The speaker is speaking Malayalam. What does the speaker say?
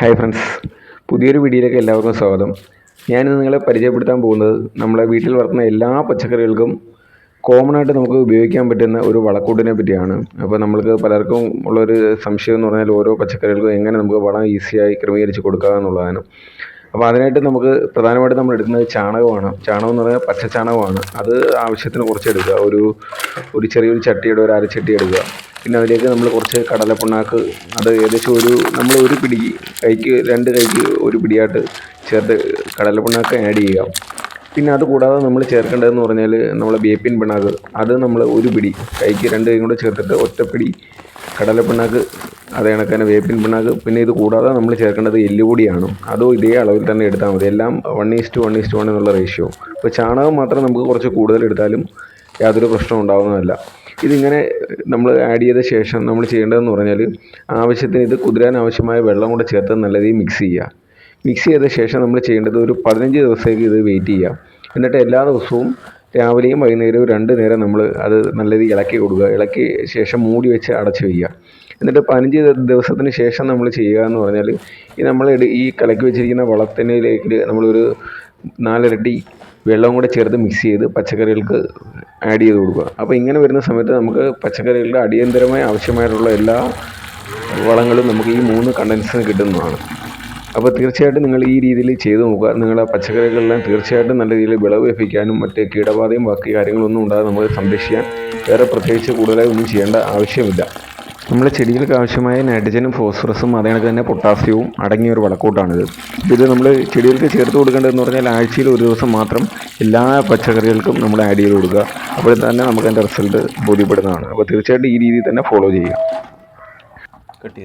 ഹായ് ഫ്രണ്ട്സ് പുതിയൊരു വീഡിയോയിലേക്ക് എല്ലാവർക്കും സ്വാഗതം. ഞാനിന്ന് നിങ്ങളെ പരിചയപ്പെടുത്താൻ പോകുന്നത് നമ്മളെ വീട്ടിൽ വളർത്തുന്ന എല്ലാ പച്ചക്കറികൾക്കും കോമൺ ആയിട്ട് നമുക്ക് ഉപയോഗിക്കാൻ പറ്റുന്ന ഒരു വളക്കൂട്ടിനെ പറ്റിയാണ്. അപ്പോൾ നമ്മൾക്ക് പലർക്കും ഉള്ളൊരു സംശയം എന്ന് പറഞ്ഞാൽ ഓരോ പച്ചക്കറികൾക്കും എങ്ങനെ നമുക്ക് വളം ഈസിയായി ക്രമീകരിച്ച് കൊടുക്കുക എന്നുള്ളതാണ്. അപ്പോൾ അതിനായിട്ട് നമുക്ക് പ്രധാനമായിട്ടും നമ്മൾ എടുക്കുന്നത് ചാണകമാണ്. ചാണകം എന്ന് പറഞ്ഞാൽ പച്ച ചാണകമാണ് അത് ആവശ്യത്തിന് കുറച്ച് എടുക്കുക. ഒരു ഒരു ചെറിയൊരു ചട്ടിയുടെ ഒരു അരച്ചട്ടി എടുക്കുക. പിന്നെ അതിലേക്ക് നമ്മൾ കുറച്ച് കടലപ്പിണ്ണാക്ക് അത് ഏകദേശം ഒരു നമ്മൾ ഒരു പിടി കൈക്ക് രണ്ട് കൈക്ക് ഒരു പിടിയായിട്ട് ചേർത്ത് കടലപ്പിണ്ണാക്ക് ആഡ് ചെയ്യുക. പിന്നെ അത് കൂടാതെ നമ്മൾ ചേർക്കേണ്ടതെന്ന് പറഞ്ഞാൽ നമ്മളെ വേപ്പിൻ പിണ്ണാക്ക് അത് നമ്മൾ ഒരു പിടി കൈക്ക് രണ്ട് കൈയും കൂടെ ചേർത്തിട്ട് ഒറ്റപ്പിടി കടലപ്പിണ്ണാക്ക് അത് കണക്കാണ് വേപ്പിൻ പിണ്ണാക്ക്. പിന്നെ ഇത് കൂടാതെ നമ്മൾ ചേർക്കേണ്ടത് എല്ലുപൊടിയാണ്. അതും ഇതേ അളവിൽ തന്നെ എടുത്താൽ മതി. എല്ലാം one is to one is to one എന്നുള്ള റേഷ്യോ ഇപ്പോൾ ചാണകം മാത്രം നമുക്ക് കുറച്ച് കൂടുതൽ എടുത്താലും യാതൊരു പ്രശ്നവും ഉണ്ടാകുന്നതല്ല ഇതിങ്ങനെ നമ്മൾ ആഡ് ചെയ്ത ശേഷം നമ്മൾ ചെയ്യേണ്ടതെന്ന് പറഞ്ഞാൽ ആവശ്യത്തിന് ഇത് കുതിരാൻ ആവശ്യമായ വെള്ളം കൂടെ ചേർത്ത് നല്ല രീതിയിൽ മിക്സ് ചെയ്യുക. മിക്സ് ചെയ്ത ശേഷം നമ്മൾ ചെയ്യേണ്ടത് ഒരു പതിനഞ്ച് ദിവസത്തേക്ക് ഇത് വെയിറ്റ് ചെയ്യുക. എന്നിട്ട് എല്ലാ ദിവസവും രാവിലെയും വൈകുന്നേരവും രണ്ട് നേരം നമ്മൾ അത് നല്ല രീതിയിൽ ഇളക്കി കൊടുക്കുക. ഇളക്കി ശേഷം മൂടി വെച്ച് അടച്ചു വയ്ക്കുക. എന്നിട്ട് പതിനഞ്ച് ദിവസത്തിന് ശേഷം നമ്മൾ ചെയ്യുക എന്ന് പറഞ്ഞാൽ ഈ നമ്മൾ ഈ കലക്കി വെച്ചിരിക്കുന്ന വളത്തിനിലേക്ക് നമ്മളൊരു നാലിരട്ടി വെള്ളവും കൂടെ ചേർത്ത് മിക്സ് ചെയ്ത് പച്ചക്കറികൾക്ക് ആഡ് ചെയ്ത് കൊടുക്കുക. അപ്പോൾ ഇങ്ങനെ വരുന്ന സമയത്ത് നമുക്ക് പച്ചക്കറികളുടെ അടിയന്തരമായി ആവശ്യമായിട്ടുള്ള എല്ലാ വളങ്ങളും നമുക്ക് ഈ മൂന്ന് കണ്ടൻസിന് കിട്ടുന്നതാണ്. അപ്പോൾ തീർച്ചയായിട്ടും നിങ്ങൾ ഈ രീതിയിൽ ചെയ്തു നോക്കുക. നിങ്ങളുടെ പച്ചക്കറികളെല്ലാം തീർച്ചയായിട്ടും നല്ല രീതിയിൽ വിളവ് ലഭിക്കാനും മറ്റ് കീടബാധയും ബാക്കി കാര്യങ്ങളൊന്നും ഉണ്ടാകാതെ നമുക്ക് സംരക്ഷിക്കാൻ വേറെ പ്രത്യേകിച്ച് കൂടുതലായി ഒന്നും ചെയ്യേണ്ട ആവശ്യമില്ല. നമ്മുടെ ചെടികൾക്ക് ആവശ്യമായ നൈട്രജനും ഫോസ്ഫറസും അതേ കണക്ക് തന്നെ പൊട്ടാസ്യവും അടങ്ങിയ ഒരു വളക്കൂട്ടാണിത്. ഇത് നമ്മൾ ചെടികൾക്ക് ചേർത്ത് കൊടുക്കേണ്ടതെന്ന് പറഞ്ഞാൽ ആഴ്ചയിൽ ഒരു ദിവസം മാത്രം എല്ലാ പച്ചക്കറികൾക്കും നമ്മൾ ആഡ് ചെയ്ത് കൊടുക്കുക. അപ്പോൾ തന്നെ നമുക്ക് അതിന്റെ റിസൾട്ട് ബോധ്യപ്പെടുന്നതാണ്. അപ്പോൾ തീർച്ചയായിട്ടും ഈ രീതിയിൽ തന്നെ ഫോളോ ചെയ്യുക. കട്ട്